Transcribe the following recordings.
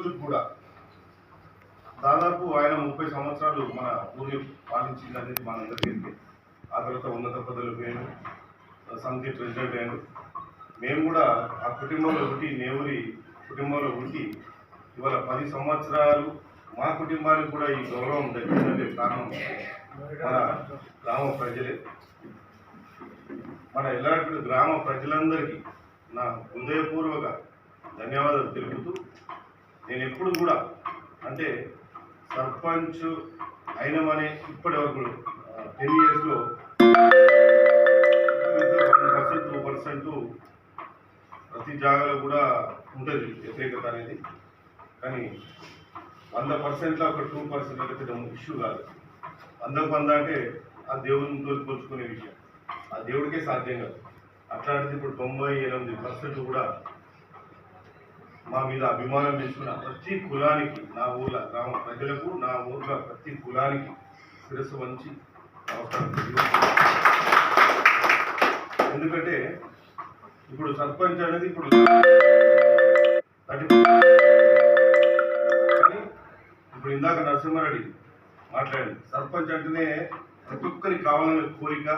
రోజులు కూడా దాదాపు ఆయన ముప్పై సంవత్సరాలు మన ఊరి పాలించింది అనేది మనందరికీ ఆ తర్వాత ఉన్నత పదవులు పోయాను సమితి ప్రెసిడెంట్ అయ్యాను మేము కూడా ఆ కుటుంబంలో ఉండి నేవురి కుటుంబంలో ఉండి ఇవాళ పది సంవత్సరాలు మా కుటుంబానికి కూడా ఈ గౌరవం దక్కిందంటే కారణం మన గ్రామ ప్రజలే. మన ఎలాంటి గ్రామ ప్రజలందరికీ నా హృదయపూర్వక ధన్యవాదాలు తెలుపుతూ నేను ఎప్పుడు కూడా అంటే సర్పంచ్ అయినమనే ఇప్పటి వరకు టెన్ ఇయర్స్లో వన్ పర్సెంట్ టూ పర్సెంట్ ప్రతి జాగాలో కూడా ఉంటుంది వ్యతిరేకత అనేది. కానీ వంద పర్సెంట్లో ఒక టూ పర్సెంట్ అయితే పెద్ద ఇష్యూ కాదు. వందకు వంద అంటే ఆ దేవునితో పోల్చుకునే విషయం. ఆ దేవుడికే సాధ్యం కాదు. అట్లాంటిది ఇప్పుడు తొంభై ఎనిమిది పర్సెంట్ కూడా మా మీద అభిమానం పెంచుకున్న ప్రతి కులానికి నా ఊర్ల గ్రామ ప్రజలకు నా ఊర్ల ప్రతి కులానికి శిరస్సు వంచి నమస్కారం ఎందుకంటే ఇప్పుడు సర్పంచ్ అనేది ఇప్పుడు ఇప్పుడు ఇందాక నరసింహారెడ్డి మాట్లాడింది. సర్పంచ్ అంటేనే ప్రతి ఒక్కరికి కావాలనే కోరిక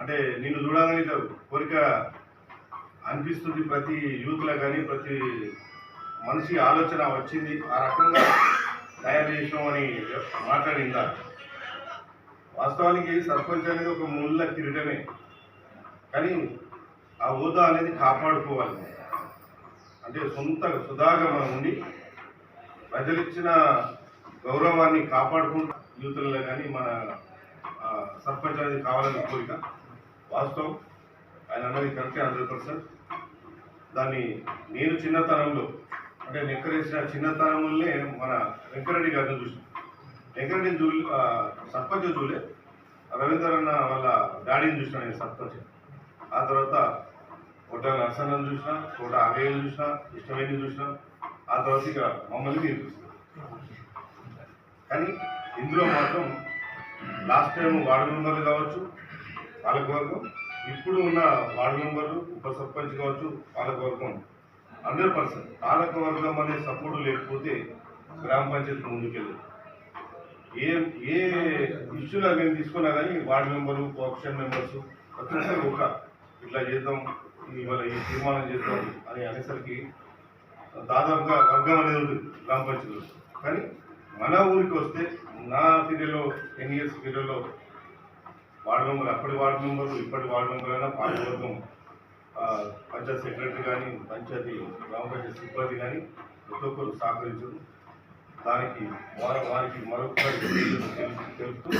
అంటే నిన్ను చూడాలని కోరిక అనిపిస్తుంది ప్రతి యూత్లో కానీ ప్రతి మనిషి ఆలోచన వచ్చింది. ఆ రకంగా తయారు చేసినాం అని మాట్లాడిందా? వాస్తవానికి సర్పంచ్ అనేది ఒక ముళ్ళ కిరీటమే. కానీ ఆ హోదా అనేది కాపాడుకోవాలి. అంటే సొంత సుధాగా మనం ఉండి ప్రజలిచ్చిన గౌరవాన్ని కాపాడుకుంటూ యూతుల్లో కానీ మన సర్పంచ్ అనేది కావాలని కోరిక. వాస్తవం. ఆయన అన్నది కరెక్టే హండ్రెడ్ పర్సెంట్. దాన్ని నేను చిన్నతనంలో అంటే నెక్కరేసిన చిన్నతనంలోనే మన వెంకరెడ్డి గారిని చూసాను. వెంకరెడ్డిని చూ సర్పంచ్ చూలే రవీంద్రన్న వాళ్ళ డాడీని చూసిన నేను సర్పంచ్. ఆ తర్వాత కోట నరసన్నను చూసిన కోట ఆగయ్యను చూసిన ఇష్టమైన చూసిన. ఆ తర్వాత ఇక మమ్మల్ని మీరు చూసిన కానీ ఇందులో మాత్రం లాస్ట్ టైం వార్డు మెంబర్లు కావచ్చు పాలకవర్గం ఇప్పుడు ఉన్న వార్డు మెంబర్లు ఉప సర్పంచ్ కావచ్చు పాలకవర్గం హండ్రెడ్ పర్సెంట్. పాలకవర్గం అనే సపోర్ట్ లేకపోతే గ్రామ పంచాయతీ ముందుకెళ్ళదు ఏ ఏ ఇష్యూలో మేము తీసుకున్నా కానీ వార్డు మెంబరు కోఆప్షన్ మెంబర్స్ ప్రతి ఒక్కరు ఒక ఇట్లా చేద్దాం ఇవాళ ఈ తీర్మానం చేద్దాం అని అనేసరికి దాదాపుగా వర్గం అనేది ఉంటుంది గ్రామ పంచాయతీలో. కానీ మన ఊరికి వస్తే నా పీరియడ్లో టెన్ ఇయర్స్ పీరియడ్లో వార్డు మెంబర్ అప్పటి వార్డు మెంబరు ఇప్పటి వార్డు మెంబర్ అయినా పాలకవర్గం పంచాయత్ సెక్రటరీ కానీ పంచాయతీ గ్రామ పంచాయతీ సిబ్బంది కానీ ప్రతి ఒక్కరు సహకరించారు. దానికి వారి వారికి మరొకసారి తెలుపుతూ